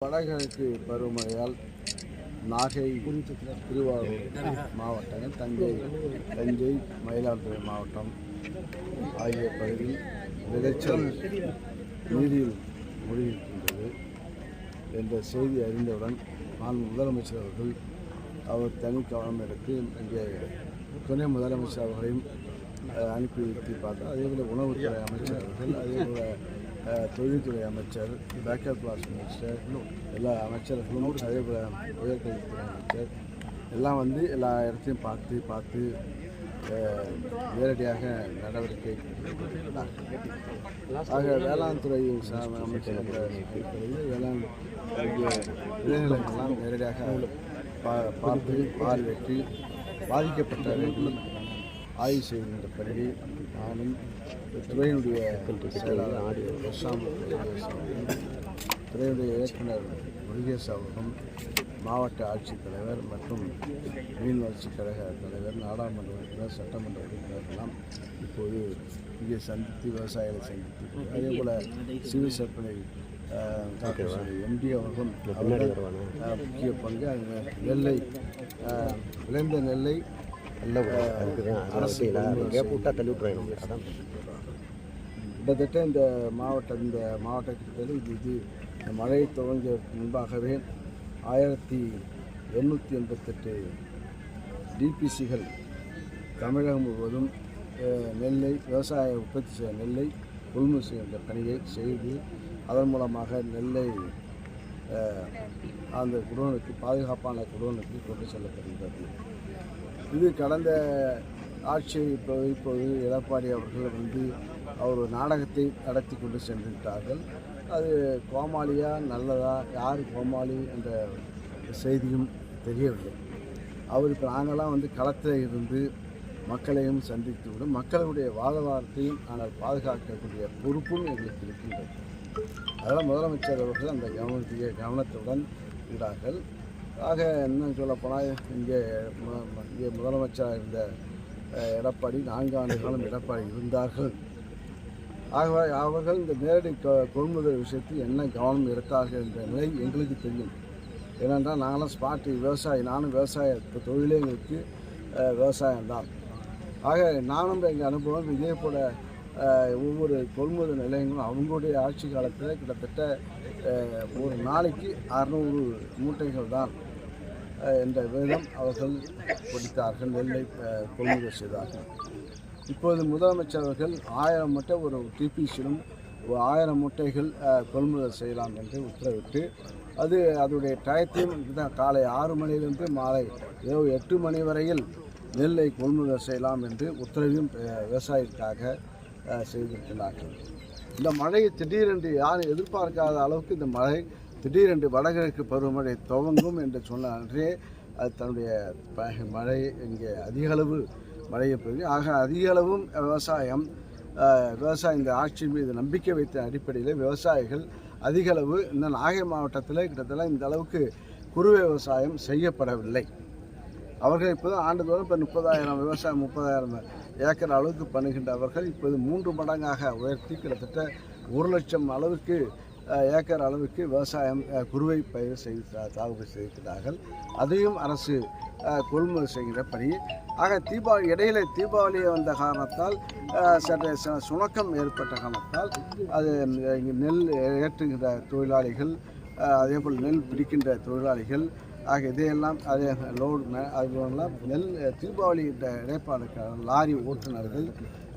வடகிழக்கு பருவமழையால் நாகை திருவாரூர் மாவட்டங்கள் தஞ்சை தஞ்சை மயிலாடுதுறை மாவட்டம் ஆகிய பகுதியில் விளைச்சல் நீரில் மூழ்கியிருக்கின்றது என்ற செய்தி அறிந்தவுடன் நான் முதலமைச்சர் அவர்கள் அவர் தனி கவனம் எடுத்து இங்கே துணை முதலமைச்சர் அவர்களையும் அனுப்பி வைத்து அதே அதேபோல் உணவுத்துறை அமைச்சர் அவர்கள் அதேபோல் தொழில்துறை அமைச்சர் பேக்கப் கிளாஸ் மினிஸ்டர் எல்லா அமைச்சர்களும் அதேபோல் உயர்கல்வித்துறை அமைச்சர் எல்லாம் வந்து எல்லா இடத்தையும் பார்த்து பார்த்து நேரடியாக நடவடிக்கை ஆக வேளாண் துறை அமைச்சர் வேளாண் விளைநிலங்கள்லாம் நேரடியாக பா பார்த்து பார்வையிட்டு பாதிக்கப்பட்டவர்கள் ஆய்வு செய்கின்ற பணியை நானும் துறையினுடைய பிரசாந்த் துறையுடைய இயக்குனர் முருகேஷ் அவர்களும் மாவட்ட ஆட்சித்தலைவர் மற்றும் மீன் வளர்ச்சிக் கழக தலைவர் நாடாளுமன்ற உறுப்பினர் சட்டமன்ற உறுப்பினர் எல்லாம் இப்போது இங்கே சந்தித்து விவசாயிகளை சந்தித்து அதே போல் சிவில் சப்ளை எம்டி அவர்களும் முக்கிய பங்கு அங்கே நெல்லை விளைந்த நெல்லை அரசியல் கேப் விட்டா தள்ளி விட்றாங்க அதான் கிட்டத்தட்ட இந்த மாவட்டம் இந்த மாவட்டத்தில் இது இது இந்த மழை துவங்கியதற்கு முன்பாகவே ஆயிரத்தி எண்ணூற்றி எண்பத்தெட்டு டிபிசிகள் தமிழகம் முழுவதும் நெல்லை விவசாய உற்பத்தி செய்ய நெல்லை கொள்முதல் செய்கின்ற பணியை செய்து அதன் மூலமாக நெல்லை அந்த குடோனுக்கு பாதுகாப்பான குடோனுக்கு கொண்டு செல்லப்படுகிறது இது கடந்த ஆட்சி இப்போ இப்போது எடப்பாடி அவர்கள் வந்து அவர் ஒரு நாடகத்தை நடத்தி கொண்டு சென்றுவிட்டார்கள் அது கோமாளியா நல்லதா? யார் கோமாளி என்ற செய்தியும் தெரியவில்லை. அவர் இப்போ நாங்களாம் வந்து களத்தில் இருந்து மக்களையும் சந்தித்து விடும் மக்களுடைய வாழ்வாரத்தையும் நாங்கள் பாதுகாக்கக்கூடிய பொறுப்பும் எங்களுக்கு இருக்கின்றது. அதனால் முதலமைச்சர் அவர்கள் அந்த கவனத்திய கவனத்துடன் விடார்கள் ஆக இன்னும் சொல்லப்போனால் இங்கே இங்கே முதலமைச்சராக இருந்த எடப்பாடி நான்கு ஆண்டு காலம் எடப்பாடி இருந்தார்கள். ஆகவே அவர்கள் இந்த நேரடி கொள்முதல் விஷயத்தில் என்ன கவனம் எடுத்தார்கள் என்ற நிலை எங்களுக்கு தெரியும். ஏனென்றால் நாங்களும் ஸ்பாட்டு விவசாயி நானும் விவசாய தொழிலே எங்களுக்கு விவசாயம்தான் ஆக நானும் எங்கள் அனுபவம் இதே போல் ஒவ்வொரு கொள்முதல் நிலையங்களும் அவங்களுடைய ஆட்சி காலத்தில் கிட்டத்தட்ட ஒரு நாளைக்கு அறநூறு மூட்டைகள் தான் என்ற விதம் அவர்கள் பிடித்தார்கள் நெல்லை கொள்முதல் செய்தார்கள். இப்போது முதலமைச்சர் அவர்கள் ஆயிரம் மூட்டை ஒரு டிபிசியிலும் ஒரு ஆயிரம் மூட்டைகள் கொள்முதல் செய்யலாம் என்று உத்தரவிட்டு அது அதனுடைய டயத்தையும் தான் காலை ஆறு மணியிலிருந்து மாலை இரவு எட்டு மணி வரையில் நெல்லை கொள்முதல் செய்யலாம் என்று உத்தரவையும் விவசாயிக்காக செய்திருக்கிறார்கள். இந்த மழை திடீரென்று யாரும் எதிர்பார்க்காத அளவுக்கு இந்த மழை திடீரென்று வடகிழக்கு பருவமழை துவங்கும் என்று சொன்ன அன்றே அது தன்னுடைய ப- மழை இங்கே அதிக அளவு மழையை பெய்து ஆக அதிக அளவும் விவசாயம் விவசாய விவசாயம் இந்த ஆட்சி மீது நம்பிக்கை வைத்த அடிப்படையில் விவசாயிகள் அதிக அளவு இந்த நாகை மாவட்டத்தில் கிட்டத்தட்ட இந்த அளவுக்கு குறு விவசாயம் செய்யப்படவில்லை. அவர்கள் இப்போது ஆண்டுதோறும் இப்போ முப்பதாயிரம் விவசாயம் முப்பதாயிரம் ஏக்கர் அளவுக்கு பண்ணுகின்ற அவர்கள் இப்போது மூன்று மடங்காக உயர்த்தி கிட்டத்தட்ட ஒரு லட்சம் அளவுக்கு ஏக்கர் அளவுக்கு விவசாயம் குறுவை பயிர் செய்து சாகுபடி செய்திருக்கிறார்கள். அதையும் அரசு கொள்முதல் செய்கிற பணி. ஆக தீபாவளி இடையில தீபாவளி வந்த காரணத்தால் சற்று ச- சுணக்கம் ஏற்பட்ட காரணத்தால் அது இங்கே நெல் ஏற்றுகின்ற தொழிலாளிகள் அதேபோல் நெல் பிடிக்கின்ற தொழிலாளிகள் ஆக இதையெல்லாம் அதே லோடு மே- அதுபோலெல்லாம் நெல் தீபாவளி இந்த இடைப்பாடுக்கான லாரி ஓட்டுநர்கள்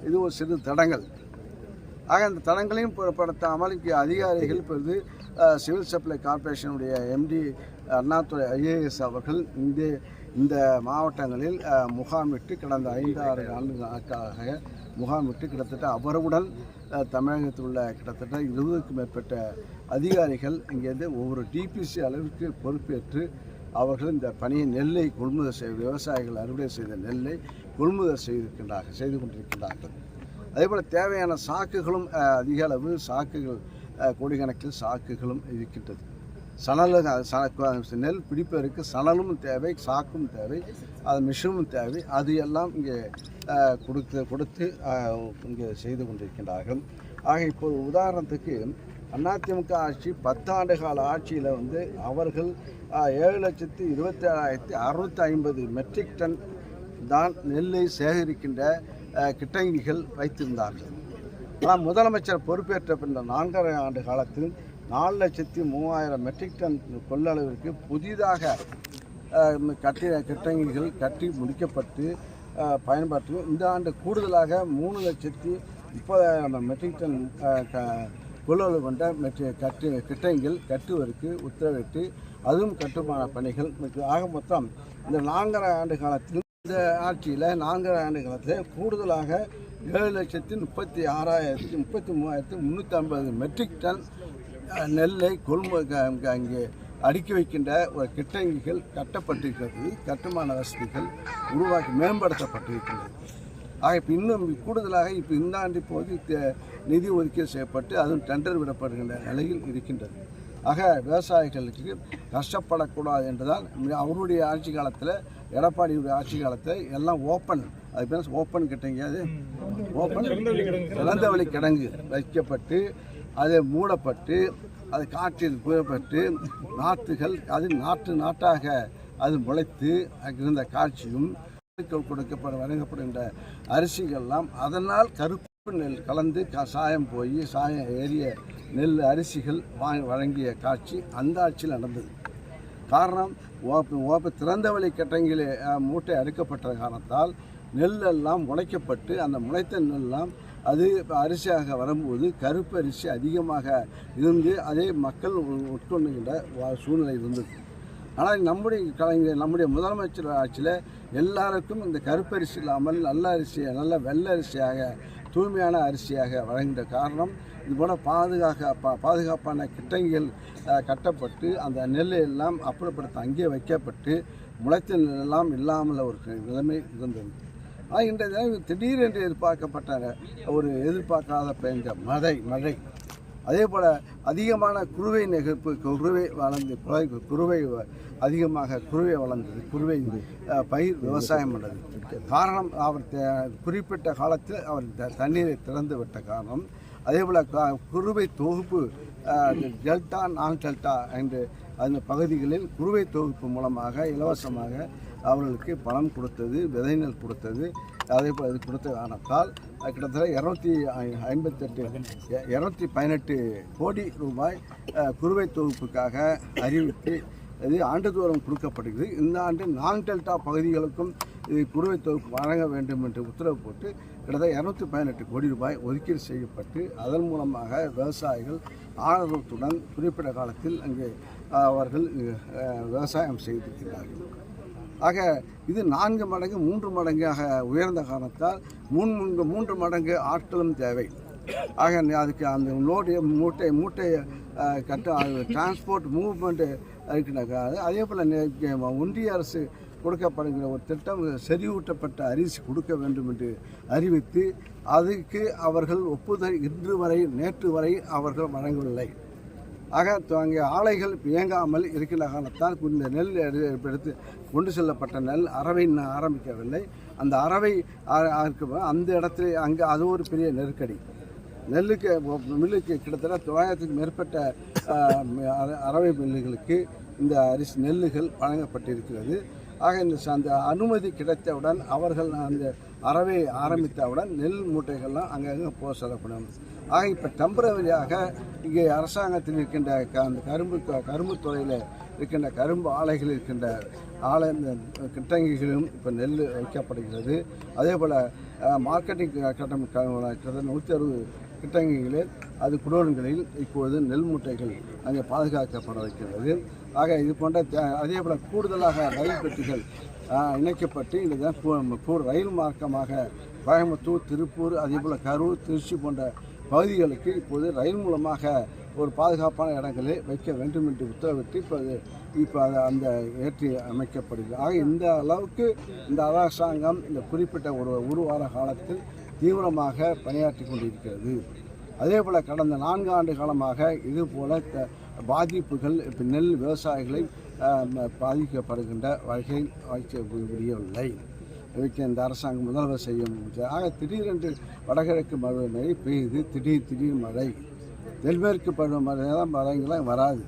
இது ஒரு சிறு தடங்கள். ஆக அந்த தடங்களையும் படுத்தாமல் இங்கே அதிகாரிகள் இப்பொழுது சிவில் சப்ளை கார்ப்பரேஷனுடைய எம்டி அண்ணாதுரை ஐஏஎஸ் அவர்கள் இந்த இந்த மாவட்டங்களில் முகாமிட்டு கடந்த ஐந்து ஆறு ஆண்டு நாட்களாக முகாமிட்டு கிட்டத்தட்ட அவருடன் தமிழகத்தில் உள்ள கிட்டத்தட்ட இருபதுக்கும் மேற்பட்ட அதிகாரிகள் இங்கேருந்து ஒவ்வொரு டிபிசி அளவிற்கு பொறுப்பேற்று அவர்கள் இந்த பணியை நெல்லை கொள்முதல் செய்ய விவசாயிகள் அறுவடை செய்த நெல்லை கொள்முதல் செய்திருக்கின்றார்கள் செய்து கொண்டிருக்கின்றார்கள். அதேபோல் தேவையான சாக்குகளும் அதிக அளவு சாக்குகள் கோடிக்கணக்கில் சாக்குகளும் இருக்கின்றது. சணல் ச- நெல் பிடிப்பதற்கு சணலும் தேவை சாக்கும் தேவை அது மிஷினும் தேவை அது எல்லாம் இங்கே கொடுத்து கொடுத்து இங்கே செய்து கொண்டிருக்கின்றார்கள். ஆக இப்போது உதாரணத்துக்கு அதிமுக ஆட்சி பத்தாண்டு கால ஆட்சியில் வந்து அவர்கள் ஏழு லட்சத்து இருபத்தி ஏழாயிரத்தி அறுநூற்றி ஐம்பது மெட்ரிக் டன் தான் நெல்லை சேகரிக்கின்ற கிட்டங்கிகள் வைத்திருந்தார்கள். ஆனால் முதலமைச்சர் பொறுப்பேற்ற பின்னர் நான்கரை ஆண்டு காலத்தில் நாலு லட்சத்தி மூவாயிரம் மெட்ரிக் டன் கொள்ளளவிற்கு புதிதாக கட்டிட கட்டி கிட்டங்கிகள் கட்டி முடிக்கப்பட்டு பயன்பாட்டு இந்த ஆண்டு கூடுதலாக மூணு லட்சத்தி முப்பதாயிரம் மெட்ரிக் டன் க- கொள்ளளவு கொண்ட மெட்ரி கட்டு கிட்டங்கிகள் கட்டுவதற்கு உத்தரவிட்டு அதுவும் கட்டுமான பணிகள். ஆக மொத்தம் இந்த நான்கரை ஆண்டு காலத்தில் இந்த ஆட்சியில் நான்கு ஆண்டு காலத்தில் கூடுதலாக ஏழு லட்சத்தி முப்பத்தி ஆறாயிரத்தி முப்பத்தி மூவாயிரத்தி முந்நூற்றி ஐம்பது மெட்ரிக் டன் நெல்லை கொள்முதல் அங்கே அடுக்கி வைக்கின்ற ஒரு கிட்டங்கிகள் கட்டப்பட்டிருக்கிறது. கட்டுமான வசதிகள் உருவாக்கி மேம்படுத்தப்பட்டிருக்கிறது. ஆக இப்போ இன்னும் கூடுதலாக இப்போ இந்த ஆண்டு இப்போது தே- நிதி ஒதுக்கீடு செய்யப்பட்டு அதுவும் டெண்டர் விடப்படுகின்ற நிலையில் இருக்கின்றது. ஆக விவசாயிகளுக்கு கஷ்டப்படக்கூடாது என்றுதான் அவருடைய ஆட்சி காலத்தில் எடப்பாடியுடைய ஆட்சி காலத்தில் எல்லாம் ஓப்பன் அது பேர் ஓப்பன் கிட்டங்க அது? ஓப்பன் வழி கிடங்கு வைக்கப்பட்டு அது மூடப்பட்டு அது காற்றில் புயப்பட்டு நாற்றுகள் அது நாற்று நாட்டாக அது முளைத்து இருந்த காட்சியும் கொடுக்கப்பட வழங்கப்படுகின்ற அரிசிகள்லாம் அதனால் கருப்பு நெல் கலந்து க- சாயம் போய் சாயம் ஏறிய நெல் அரிசிகள் வாங்கி வழங்கிய காட்சி அந்த ஆட்சியில் நடந்தது. காரணம் ஓப்பு ஓப்பு திறந்தவெளி கட்டங்கிலே மூட்டை அடுக்கப்பட்ட காரணத்தால் நெல்லெல்லாம் முளைக்கப்பட்டு அந்த முளைத்த நெல்லாம் அது அரிசியாக வரும்போது கருப்பு அரிசி அதிகமாக இருந்து அதே மக்கள் உட்கொண்டுகின்ற சூழ்நிலை இருந்தது. ஆனால் நம்முடைய கலைஞர் நம்முடைய முதலமைச்சர் ஆட்சியில் எல்லாருக்கும் இந்த கருப்பரிசி இல்லாமல் நல்ல அரிசியை நல்ல வெள்ளை அரிசியாக தூய்மையான அரிசியாக வழங்கின காரணம் இதுபோல் பாதுகாக்க பா பாதுகாப்பான கிட்டங்கள் கட்டப்பட்டு அந்த நெல் எல்லாம் அப்புறப்படுத்த அங்கே வைக்கப்பட்டு முளைத்த நெல்லாம் இல்லாமல் ஒரு நிலைமை இருந்தது. ஆனால் இன்றைய தினம் திடீரென்று எதிர்பார்க்கப்பட்ட ஒரு எதிர்பார்க்காத பெய்த மழை மழை. அதே போல் அதிகமான குருவை நெகிப்பு குருவை வளர்ந்து குறை- குருவை அதிகமாக குருவை வளர்ந்தது. குருவை பயிர் விவசாயம் பண்ணது. காரணம் அவர் குறிப்பிட்ட காலத்தில் அவர் த- தண்ணீரை திறந்து விட்ட காரணம் அதே போல் குருவை தொகுப்பு டெல்டா நான் டெல்டா என்று அந்த பகுதிகளில் குருவை தொகுப்பு மூலமாக இலவசமாக அவர்களுக்கு பணம் கொடுத்தது விதை நெல் கொடுத்தது அதே போல் இது கொடுத்த காரணத்தால் கிட்டத்தட்ட இரநூத்தி ஐம்பத்தெட்டு இரநூத்தி பதினெட்டு கோடி ரூபாய் அஹ், குறுவை தொகுப்புக்காக அறிவித்து இது ஆண்டுதோறும் கொடுக்கப்படுகிறது. இந்த ஆண்டு நான் டெல்டா பகுதிகளுக்கும் இது குறுவை தொகுப்பு வழங்க வேண்டும் என்று உத்தரவு போட்டு கிட்டத்தட்ட இரநூத்தி பதினெட்டு கோடி ரூபாய் ஒதுக்கீடு செய்யப்பட்டு அதன் மூலமாக விவசாயிகள் ஆர்வத்துடன் குறிப்பிட்ட காலத்தில் அங்கே அவர்கள் விவசாயம் செய்திருக்கிறார்கள். ஆக இது நான்கு மடங்கு மூன்று மடங்காக உயர்ந்த காரணத்தால் முன் மூன்று மூன்று மடங்கு ஆட்களும் தேவை. ஆக அதுக்கு அந்த லோடு மூட்டை மூட்டை கட்ட டிரான்ஸ்போர்ட் மூவ்மெண்ட்டு இருக்கின்ற அதே போல் ஒன்றிய அரசு கொடுக்கப்படுகிற ஒரு திட்டம் செறிவூட்டப்பட்ட அரிசி கொடுக்க வேண்டும் என்று அறிவித்து அதுக்கு அவர்கள் ஒப்புதல் இன்று வரை நேற்று வரை அவர்கள் வழங்கவில்லை. ஆக அங்கே ஆலைகள் இயங்காமல் இருக்கின்ற காரணத்தால் இந்த நெல் எடுத்து கொண்டு செல்லப்பட்ட நெல் அறவை இன்னும் ஆரம்பிக்கவில்லை. அந்த அறவை அந்த இடத்துல அங்கே அது ஒரு பெரிய நெருக்கடி. நெல்லுக்கு மில்லுக்கு கிட்டத்தட்ட தொள்ளாயிரத்துக்கு மேற்பட்ட அறவை மில்லுகளுக்கு இந்த அரிசி நெல்லுகள் வழங்கப்பட்டிருக்கிறது. ஆக இந்த அந்த அனுமதி கிடைத்தவுடன் அவர்கள் அந்த அறவை ஆரம்பித்தவுடன் நெல் மூட்டைகள்லாம் அங்கங்கே போக சொல்லப்படும். ஆக இப்போ டெம்பரவரியாக இங்கே அரசாங்கத்தில் இருக்கின்ற க அந்த கரும்பு கரும்பு துறையில் இருக்கின்ற கரும்பு ஆலைகள் இருக்கின்ற ஆலை இந்த கிட்டங்கிகளும் இப்போ நெல் வைக்கப்படுகிறது. அதே போல் மார்க்கெட்டிங் கட்டம் கிட்டத்தட்ட நூற்றி அறுபது கிட்டங்கிகளில் அது குடோன்களில் இப்போது நெல் மூட்டைகள் அங்கே பாதுகாக்கப்பட வைக்கிறது ஆக இது போன்ற தே- அதே போல் கூடுதலாக ரயில் பெட்டிகள் இணைக்கப்பட்டு இந்த ரயில் மார்க்கமாக கோயம்புத்தூர் திருப்பூர் அதே போல் கரூர் திருச்சி போன்ற பகுதிகளுக்கு இப்போது ரயில் மூலமாக ஒரு பாதுகாப்பான இடங்களை வைக்க வேண்டும் என்று உத்தரவிட்டு இப்போது இப்போ அது அந்த ஏற்றி அமைக்கப்படுகிறது. ஆக இந்த அளவுக்கு இந்த அரசாங்கம் இந்த குறிப்பிட்ட ஒரு ஒரு வார காலத்தில் தீவிரமாக பணியாற்றி கொண்டிருக்கிறது. அதே போல் கடந்த நான்கு ஆண்டு காலமாக இது போல த- பாதிப்புகள் இப்போ நெல் விவசாயிகளை ம- பாதிக்கப்படுகின்ற வகை வைக்க முடியவில்லை வைக்க இந்த அரசாங்கம் முதல்வர் செய்ய முடியாது ஆக திடீரென்று வடகிழக்கு மழை பெய்து திடீர் திடீர் மழை. தென்மேற்கு பருவமழைலாம் மழைங்கெல்லாம் வராது.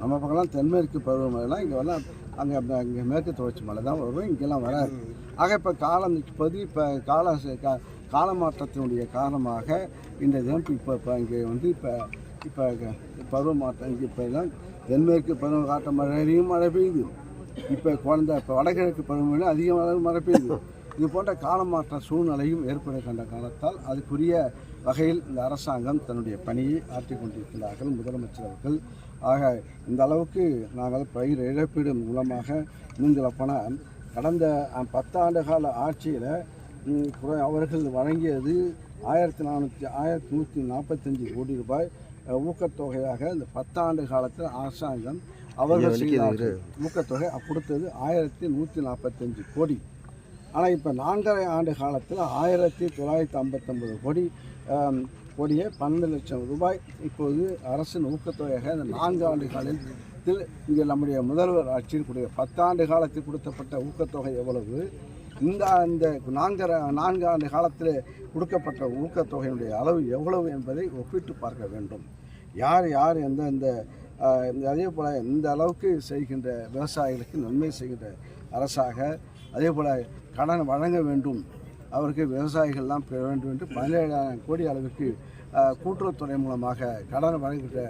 நம்ம பக்கம்லாம் தென்மேற்கு பருவமழைலாம் இங்கே வரலாம். அங்கே இங்கே மேற்கு தொடர்ச்சி மழை தான் வரும். இங்கெல்லாம் வராது. ஆக இப்போ காலம் இப்போது இப்போ கால கா- கால மாற்றத்தினுடைய காரணமாக இந்த தினம் இப்போ இப்போ இங்கே வந்து இப்போ இப்போ பருவமாற்றம் இங்கே இப்போ எல்லாம் தென்மேற்கு பருவ காட்ட மழையிலையும் மழை பெய்யுது. இப்போ குழந்த இப்போ வடகிழக்கு பருவமழை அதிக அளவு மழை பெய்யுது. இது போன்ற காலமாற்ற சூழ்நிலையும் ஏற்பட கண்ட காலத்தால் அதுக்குரிய வகையில் இந்த அரசாங்கம் தன்னுடைய பணியை ஆற்றி கொண்டிருக்கிறார்கள். முதலமைச்சர் அவர்கள். ஆக இந்த அளவுக்கு நாங்கள் பயிர் இழப்பீடு மூலமாக இன்னும் கடந்த பத்தாண்டு கால ஆட்சியில் அவர்கள் வழங்கியது ஆயிரத்தி நானூற்றி ஆயிரத்தி நூற்றி நாற்பத்தஞ்சு கோடி ரூபாய். ஊக்கத்தொகையாக இந்த பத்தாண்டு காலத்தில் அரசாங்கம் அவர்கள் ஊக்கத்தொகை கொடுத்தது ஆயிரத்தி நூற்றி நாற்பத்தஞ்சு கோடி. ஆனால் இப்போ நான்கரை ஆண்டு காலத்தில் ஆயிரத்தி தொள்ளாயிரத்தி ஐம்பத்தொம்பது கோடி கோடியே பன்னெண்டு லட்சம் ரூபாய். இப்போது அரசின் ஊக்கத்தொகையாக இந்த நான்கு ஆண்டு காலத்தில் இங்கே நம்முடைய முதல்வர் ஆட்சியில் கூடிய பத்தாண்டு காலத்தில் கொடுக்கப்பட்ட ஊக்கத்தொகை எவ்வளவு? இந்த இந்த நான்கர நான்கு ஆண்டு காலத்தில் கொடுக்கப்பட்ட ஊக்கத்தொகையினுடைய அளவு எவ்வளவு என்பதை ஒப்பிட்டு பார்க்க வேண்டும். யார் யார் எந்த இந்த அதே போல் இந்த அளவுக்கு செய்கின்ற விவசாயிகளுக்கு நன்மை செய்கின்ற அரசாக அதே போல் கடன் வழங்க வேண்டும். அவருக்கு விவசாயிகள்லாம் பெற வேண்டும் என்று பதினேழாயிரம் கோடி அளவுக்கு கூட்டுறவுத்துறை மூலமாக கடன் வழங்குகிற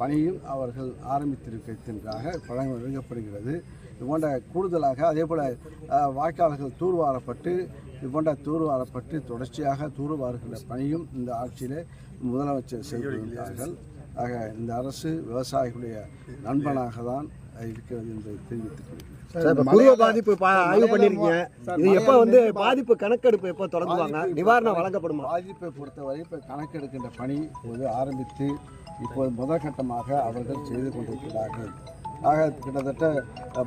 பணியும் அவர்கள் ஆரம்பித்திருக்கிறதாக பழங்கள் வழங்கப்படுகிறது. இதுபோன்ற கூடுதலாக அதே போல் வாய்க்கால்கள் தூர்வாரப்பட்டு இதுபோன்ற தூர்வாரப்பட்டு தொடர்ச்சியாக தூர்வாருகின்ற பணியும் இந்த ஆட்சியிலே முதலமைச்சர் செய்து வருகிறார்கள் ஆக இந்த அரசு விவசாயிகளுடைய நண்பனாக தான் இருக்கிறது என்று தெரிவித்துக் கொள்கிறேன். இப்போ குருவ பாதிப்பு ஆய்வு பண்ணிருக்கீங்க. இது எப்போ வந்து பாதிப்பு கணக்கெடுப்பு எப்போ தொடங்குவாங்க? நிவாரணம் வழங்கப்படுமா? பாதிப்பை பொறுத்தவரை இப்போ கணக்கெடுக்கின்ற பணி இப்போது ஆரம்பித்து இப்போது முதற்கட்டமாக அவர்கள் செய்து கொண்டிருக்கிறார்கள். ஆக கிட்டத்தட்ட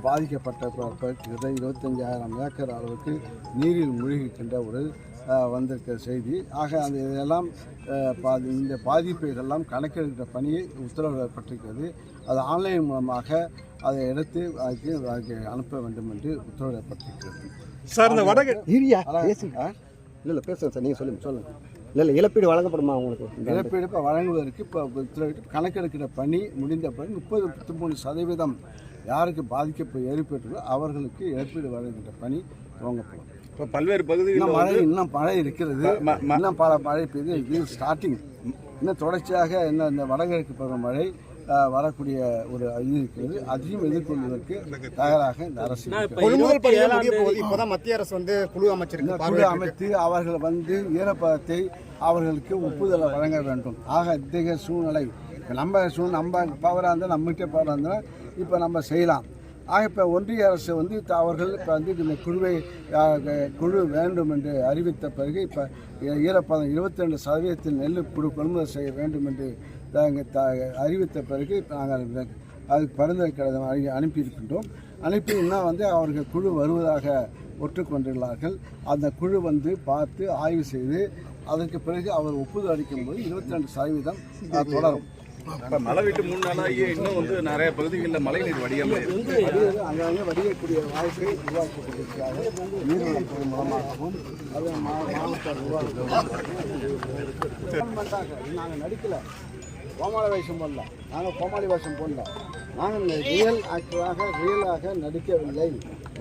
பாதிக்கப்பட்ட இருபத்தஞ்சாயிரம் ஏக்கர் அளவுக்கு நீரில் மூழ்கிக்கின்ற ஒரு அஹ், வந்திருக்கிற செய்தி. ஆக அந்த இதெல்லாம் பாதி இந்த பாதிப்பை எல்லாம் கணக்கெடுக்கிற பணியை உத்தரவிடப்பட்டிருக்கிறது. அது ஆன்லைன் மூலமாக அதை எடுத்து அதுக்கு அதுக்கு அனுப்ப வேண்டும் என்று உத்தரவிடப்பட்டிருக்கிறது. சார் இந்த ஆ? இல்லை இல்லை பேசுங்க சார் நீங்கள் சொல்லுங்கள் சொல்லுங்க. இல்லை இல்லை இழப்பீடு வழங்கப்படுமா உங்களுக்கு? ஆண்டு? இழப்பீடு இப்போ வழங்குவதற்கு இப்போ உத்தரவிட்டு கணக்கெடுக்கிற பணி முடிந்த பிறகு முப்பது முப்பத்தி மூணு சதவீதம் யாருக்கு பாதிக்க ஏற்பட்டதோ அவர்களுக்கு இழப்பீடு வழங்குகின்ற பணி துவங்கப்படும். இப்போ பல்வேறு பகுதிகளில் இன்னும் மழை இன்னும் மழை இருக்கிறது. இன்னும் பல மழை பெய்யுது இது ஸ்டார்டிங் இன்னும் தொடர்ச்சியாக இன்னும் இந்த வடகிழக்கு பருவ மழை வரக்கூடிய ஒரு இது இருக்கிறது. அதையும் எதிர்கொள்வதற்கு தயாராக இந்த அரசு இப்போதான் மத்திய அரசு வந்து குழு அமைச்சிருக்கு குழு அமைத்து அவர்கள் வந்து ஈரப்பதத்தை அவர்களுக்கு ஒப்புதலை வழங்க வேண்டும். ஆக இத்தகைய சூழ்நிலை இப்போ நம்ம சூழ் நம்ம பவராக இருந்தால் நம்மகிட்ட பவராக இருந்தால் இப்போ நம்ம செய்யலாம். ஆக இப்போ ஒன்றிய அரசு வந்து த- அவர்கள் இப்போ வந்து இந்த குழுவை குழு வேண்டும் என்று அறிவித்த பிறகு இப்போ ஈரப்பதம் இருபத்தி ரெண்டு சதவீதத்தில் நெல் குழு கொள்முதல் செய்ய வேண்டும் என்று த அறிவித்த பிறகு இப்போ நாங்கள் அது பரிந்துரை கடிதம் அனுப்பி அனுப்பியிருக்கின்றோம். அனுப்பி இன்னும் வந்து அவர்கள் குழு வருவதாக ஒற்றுக்கொண்டுள்ளார்கள் அந்த குழு வந்து பார்த்து ஆய்வு செய்து அதற்கு பிறகு அவர் ஒப்புதல் அளிக்கும்போது இருபத்தி ரெண்டு சதவீதம் தொடரும். இப்போ மழை விட்டு மூணு நாளாகி இன்னும் வந்து நிறைய பகுதிகளில் மழைநீர் வடியாமல் இருக்கு. அங்கங்கே வடியக்கூடிய வாய்ப்பை உருவாக்கி கொண்டிருக்கிறார்கள் நீர்வளத்துறை மூலமாகவும் அது மாவட்ட நாங்கள் நடிக்கல. கோமாளி வேஷம் போடல. நாங்கள் கோமாளி வேஷம் போடல. நாங்கள் ரியல் ஆக்டராக ரியலாக நடிக்கவில்லை.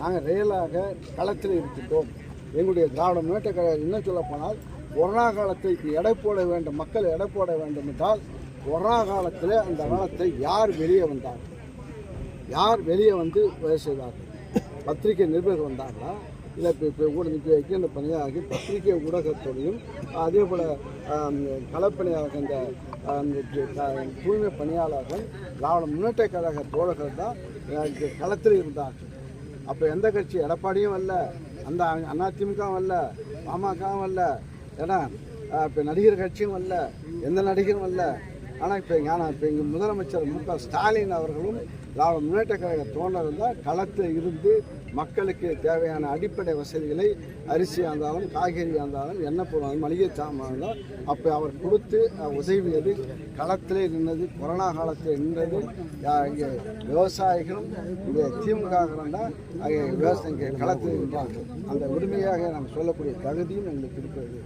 நாங்கள் ரியலாக களத்தில் இருக்கின்றோம். எங்களுடைய திராவிட முன்னேற்ற கழகம் இன்னும் சொல்ல போனால் கொரோனா காலத்திற்கு எடை போட வேண்டும் மக்கள் எடை போட வேண்டும் என்றால் கொரோனா காலத்தில் அந்த காலத்தை யார் வெளியே வந்தார் யார் வெளியே வந்து வேலை செய்தார்கள்? பத்திரிகை நிருபர்கள் வந்தாங்களா இல்லை இப்போ இப்போ ஊட இப்போ இந்த பணியாகி பத்திரிகை ஊடகத்தோடையும் அதே போல் கலப்பணியாக இந்த தூய்மை பணியாளர்கள் திராவிட முன்னேற்ற கழக தோழர்கள் தான் களத்தில் இருந்தார்கள். அப்போ எந்த கட்சி? எடப்பாடியும் வரல அந்த அதிமுகவும் வரல பாமகவும் வரல ஏன்னா இப்போ நடிகர் கட்சியும் வரல எந்த நடிகரும் வரல ஆனால் இப்போ ஆனால் இப்போ இங்கே முதலமைச்சர் மு க ஸ்டாலின் அவர்களும் முன்னேற்ற கழக தோழர் தான் களத்தில் இருந்து மக்களுக்கு தேவையான அடிப்படை வசதிகளை அரிசியாக இருந்தாலும் காய்கறியாக இருந்தாலும் என்ன பொருள் மளிகை சாமான் இருந்தாலும் அப்போ அவர் கொடுத்து உதவியது. களத்திலே நின்றது கொரோனா காலத்தில் நின்றது இங்கே விவசாயிகளும் இங்கே திமுக தான் அங்கே விவசாய களத்தில் நின்றார்கள் அந்த உரிமையாக நாம் சொல்லக்கூடிய தகுதியும் எங்களுக்கு இருக்கிறது.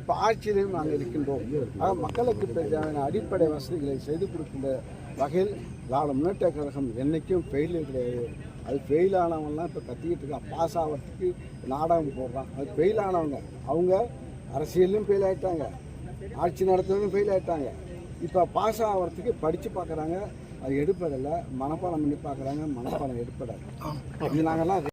இப்போ ஆட்சியிலையும் நாங்கள் இருக்கின்றோம். ஆக மக்களுக்கு தேவையான அடிப்படை வசதிகளை செய்து கொடுக்கின்ற வகையில் திராவிட முன்னேற்ற கழகம் என்றைக்கும் ஃபெயிலியர் கிடையாது. அது ஃபெயில் ஆனவங்கலாம் இப்போ கத்திக்கிட்டு இருக்கான் பாஸ் ஆகிறதுக்கு நாடகம் போடுறான் அது ஃபெயில் ஆனவங்க. அவங்க அரசியலும் ஃபெயில் ஆகிட்டாங்க ஆட்சி நடத்துறதும் ஃபெயில் ஆகிட்டாங்க இப்போ பாஸ் ஆகிறதுக்கு படித்து பார்க்குறாங்க அது எடுப்பதில்லை. மனப்பாடம் பண்ணி பார்க்குறாங்க மனப்பாடம் எடுப்பதில்லை. இது நாங்கள்லாம்